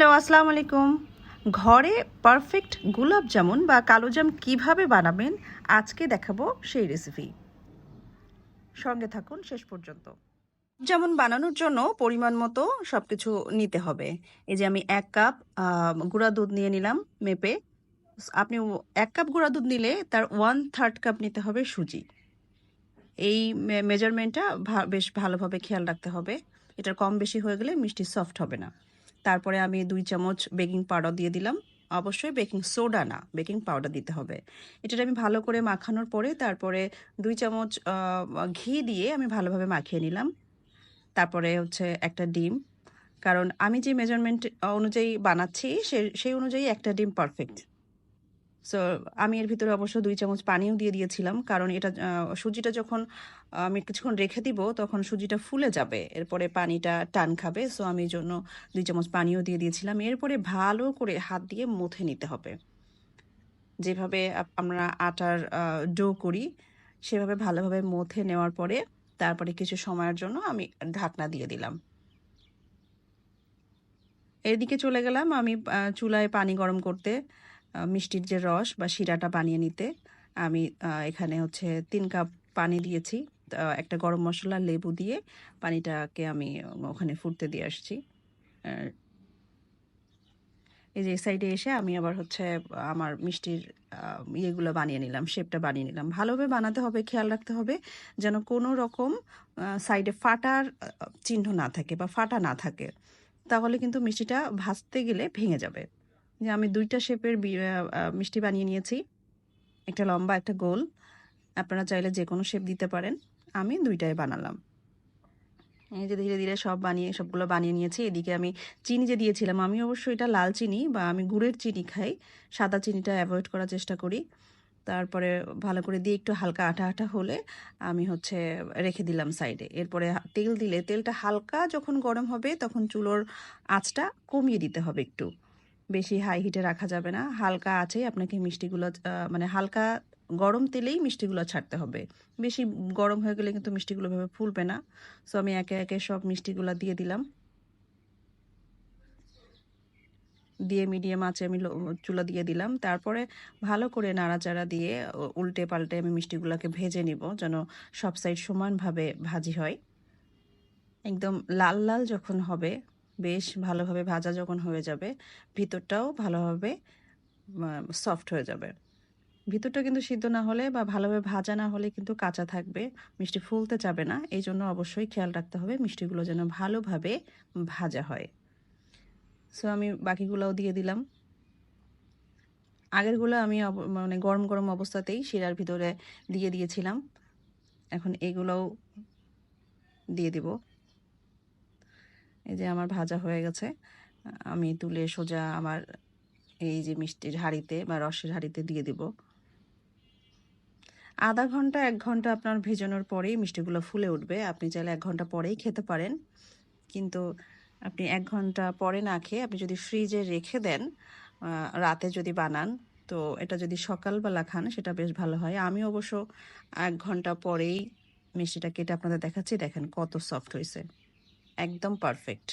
Hello, আসসালামু আলাইকুম। ঘরে পারফেক্ট গোলাপ জামুন বা কালোজাম কীভাবে বানাবেন, আজকে দেখাবো সেই রেসিপি সঙ্গে থাকুন শেষ পর্যন্ত। যেমন বানানোর জন্য পরিমাণ মতো সব কিছু নিতে হবে। এই যে আমি এক কাপ গুঁড়া দুধ নিয়ে নিলাম মেপে। আপনি এক কাপ গুঁড়া দুধ নিলে তার ওয়ান থার্ড কাপ নিতে হবে সুজি। এই মেজারমেন্টটা বেশ ভালোভাবে খেয়াল রাখতে হবে। এটার কম বেশি হয়ে গেলে মিষ্টি সফট হবে না। তারপরে আমি দুই চামচ বেকিং পাউডার দিয়ে দিলাম। অবশ্যই বেকিং সোডা না, বেকিং পাউডার দিতে হবে। এটা আমি ভালো করে মাখানোর পরে তারপরে দুই চামচ ঘি দিয়ে আমি ভালোভাবে মাখিয়ে নিলাম। তারপরে হচ্ছে একটা ডিম। কারণ আমি যে মেজারমেন্ট অনুযায়ী বানাচ্ছি সেই অনুযায়ী একটা ডিম পারফেক্ট সো আমি এর ভিতরে অবশ্য দুই চামচ পানিও দিয়ে দিয়েছিলাম, কারণ এটা সুজিটা যখন আমি কিছুক্ষণ রেখে দিব, তখন সুজিটা ফুলে যাবে, এরপরে পানিটা টান খাবে। সো আমি এই জন্য দুই চামচ পানিও দিয়ে দিয়েছিলাম। এরপরে ভালো করে হাত দিয়ে মুথে নিতে হবে। যেভাবে আমরা আটার ডো করি, সেভাবে ভালোভাবে মুথে নেওয়ার পরে, তারপরে কিছু সময়ের জন্য আমি ঢাকনা দিয়ে দিলাম। এদিকে চলে গেলাম আমি চুলায় পানি গরম করতে। মিষ্টির যে রস বা শিরাটা বানিয়ে নিতে, আমি এখানে হচ্ছে তিন কাপ পানি দিয়েছি। একটা গরম মশলা, লেবু দিয়ে পানিটাকে আমি ওখানে ফুটতে দিয়ে আসছি। এই যে সাইডে এসে আমি আবার হচ্ছে, আমার মিষ্টির ইয়েগুলো বানিয়ে নিলাম, শেপটা বানিয়ে নিলাম। ভালোভাবে বানাতে হবে, খেয়াল রাখতে হবে যেন কোনো রকম সাইডে ফাটার চিহ্ন না থাকে বা ফাটা না থাকে। তাহলে কিন্তু মিষ্টিটা ভাজতে গেলে ভেঙে যাবে। যে আমি দুইটা শেপের মিষ্টি বানিয়ে নিয়েছি। একটা লম্বা, একটা গোল। আপনারা চাইলে যে কোনো শেপ দিতে পারেন। আমি দুইটাই বানালাম। এই যে ধীরে ধীরে সব বানিয়ে, সবগুলো বানিয়ে নিয়েছি। এদিকে আমি চিনি যে দিয়েছিলাম, আমি অবশ্যই এটা লাল চিনি বা আমি গুড়ের চিনি খাই। সাদা চিনিটা অ্যাভয়েড করার চেষ্টা করি। তারপরে ভালো করে দিয়ে একটু হালকা আঠা আঠা হলে আমি হচ্ছে রেখে দিলাম সাইডে এরপরে তেল দিলে তেলটা হালকা যখন গরম হবে তখন চুলোর আঁচটা কমিয়ে দিতে হবে একটু। বেশি হাই হিটে রাখা যাবে না। হালকা আঁচেই আপনাকে মিষ্টিগুলো মানে হালকা গরম তেলেই মিষ্টিগুলো ছাড়তে হবে। বেশি গরম হয়ে গেলে কিন্তু মিষ্টিগুলো ভাবে ফুলবে না। সো আমি একে একে সব মিষ্টিগুলো দিয়ে দিলাম। দিয়ে মিডিয়াম আঁচে আমি চুলা দিয়ে দিলাম। তারপরে ভালো করে নাড়াচাড়া দিয়ে উল্টে পাল্টে আমি মিষ্টিগুলোকে ভেজে নিব যেন সব সাইড সমানভাবে ভাজি হয়। একদম লাল লাল যখন হবে বেশ ভালোভাবে ভাজা যখন হয়ে যাবে, ভিতরটাও ভালোভাবে সফট হয়ে যাবে। ভিতরটা কিন্তু সিদ্ধ না হলে বা ভালোভাবে ভাজা না হলে কিন্তু কাঁচা থাকবে, মিষ্টি ফুলতে যাবে না। এই জন্য অবশ্যই খেয়াল রাখতে হবে মিষ্টিগুলো যেন ভালোভাবে ভাজা হয়। সো আমি বাকিগুলোও দিয়ে দিলাম। আগেরগুলো আমি মানে গরম গরম অবস্থাতেই শিরার ভিতরে দিয়ে দিয়েছিলাম। এখন এগুলোও দিয়ে দিব। এই যে আমার ভাজা হয়ে গেছে, আমি তুলে সোজা আমার এই যে মিষ্টির হাঁড়িতে বা রসের হাঁড়িতে দিয়ে দিব। আধা ঘণ্টা, এক ঘণ্টা আপনার ভেজানোর পরেই মিষ্টিগুলো ফুলে উঠবে। আপনি চাইলে এক ঘণ্টা পরেই খেতে পারেন। কিন্তু আপনি এক ঘণ্টা পরে না খেয়ে আপনি যদি ফ্রিজে রেখে দেন রাতে যদি বানান, তো এটা যদি সকালবেলা খান, সেটা বেশ ভালো হয়। আমি অবশ্য এক ঘণ্টা পরেই মিষ্টিটা কেটে আপনাদের দেখাচ্ছি। দেখেন কত সফট হয়েছে। একদম পারফেক্ট